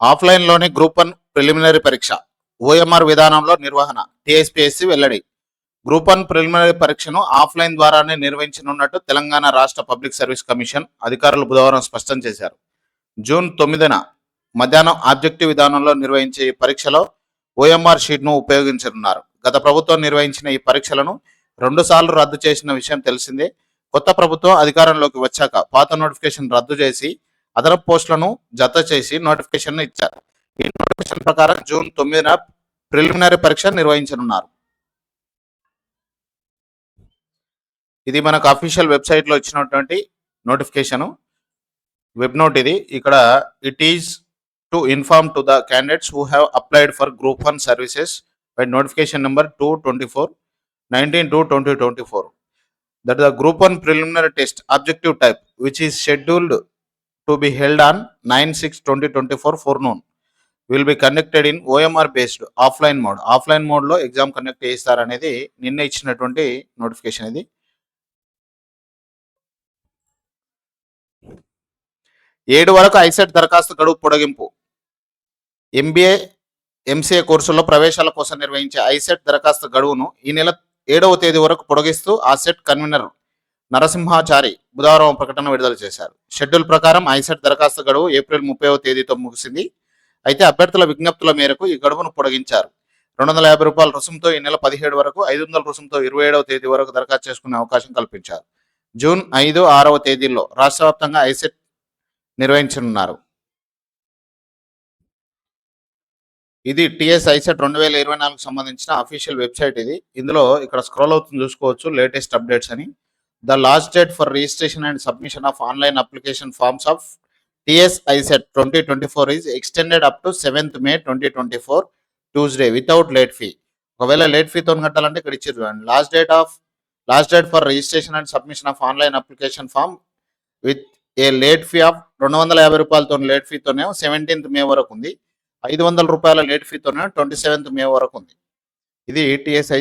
ఆఫ్లైన్లోని group one preliminary పరీక్ష OMR విధానంలో నిర్వహణ టీఎస్పీఎస్సీ వెల్లడి. గ్రూప్ వన్ ప్రిలిమినరీ పరీక్షను ఆఫ్లైన్ ద్వారానే నిర్వహించనున్నట్టు తెలంగాణ రాష్ట్ర పబ్లిక్ సర్వీస్ కమిషన్ అధికారులు బుధవారం స్పష్టం చేశారు. జూన్ తొమ్మిదిన మధ్యాహ్నం ఆబ్జెక్టివ్ విధానంలో నిర్వహించే ఈ పరీక్షలో ఓఎంఆర్ షీట్ను ఉపయోగించనున్నారు. గత ప్రభుత్వం నిర్వహించిన ఈ పరీక్షలను రెండుసార్లు రద్దు చేసిన విషయం తెలిసిందే. కొత్త ప్రభుత్వం అధికారంలోకి వచ్చాక పాత నోటిఫికేషన్ రద్దు చేసి అదనపు పోస్టులను జత చేసి నోటిఫికేషన్ ఇచ్చారు. ఈ నోటిఫికేషన్ ప్రకారం జూన్ తొమ్మిదిన ప్రిలిమినరీ పరీక్ష నిర్వహించనున్నారు. ఇది మనకు అఫీషియల్ వెబ్సైట్లో ఇచ్చినటువంటి నోటిఫికేషన్ వెబ్ నోట్ ఇది. ఇక్కడ it is to inform to the candidates who have applied for group one services by notification number two twenty four nineteen two twenty twenty four that the group one preliminary test objective type which is scheduled to be held on nine six twenty twenty four forenoon will be conducted in OMR based offline mode offline మోడ్లో exam conduct చేస్తారనేది నిన్న ఇచ్చినటువంటి notification ఇది. ఏడు వరకు ICET దరఖాస్తు గడువు పొడిగింపు. ఎంబీఏ ఎంసీఏ కోర్సుల్లో ప్రవేశాల కోసం నిర్వహించే ఐసెట్ దరఖాస్తు గడువును ఈ నెల ఏడవ తేదీ వరకు పొడిగిస్తూ ఆ సెట్ కన్వీనర్ నరసింహాచారి బుధవారం ప్రకటన విడుదల చేశారు. షెడ్యూల్ ప్రకారం ఐసెట్ దరఖాస్తు గడువు ఏప్రిల్ ముప్పైవ తేదీతో ముగిసింది. అయితే అభ్యర్థుల విజ్ఞప్తుల మేరకు ఈ గడువును పొడిగించారు. రెండు వందల యాభై రూపాయల రుసుముతో ఈ నెల పదిహేడు వరకు ఐదు వందల రుసుముతో ఇరవై ఏడవ తేదీ వరకు దరఖాస్తు చేసుకునే అవకాశం కల్పించారు. జూన్ ఐదు ఆరవ తేదీల్లో రాష్ట్ర వ్యాప్తంగా ఐసెట్ నిర్వహించనున్నారు. ఇది టిఎస్ ఐసెట్ రెండు వేల ఇరవై నాలుగు సంబంధించిన అఫీషియల్ వెబ్సైట్ ఇది. ఇందులో ఇక్కడ స్క్రోల్ అవుతుంది చూసుకోవచ్చు లేటెస్ట్ అప్డేట్స్ అని. The last date for registration and submission of online application forms of TS ICET twenty twenty four is extended up to seventh May twenty twenty four Tuesday without late fee. ఒకవేళ late ఫీతో కట్టాలంటే ఇక్కడ ఇచ్చారు చూడండి last date of last date for registration and submission of online application form with a late fee of రెండు వందల యాభై రూపాయలతో లేట్ ఫీతోనే సెవెంటీన్త్ మే వరకు ఉంది. ఐదు వందల రూపాయల లేట్ ఫీతోనే ట్వంటీ సెవెంత్ మే వరకు ఉంది. ఇది టిఎస్ఐ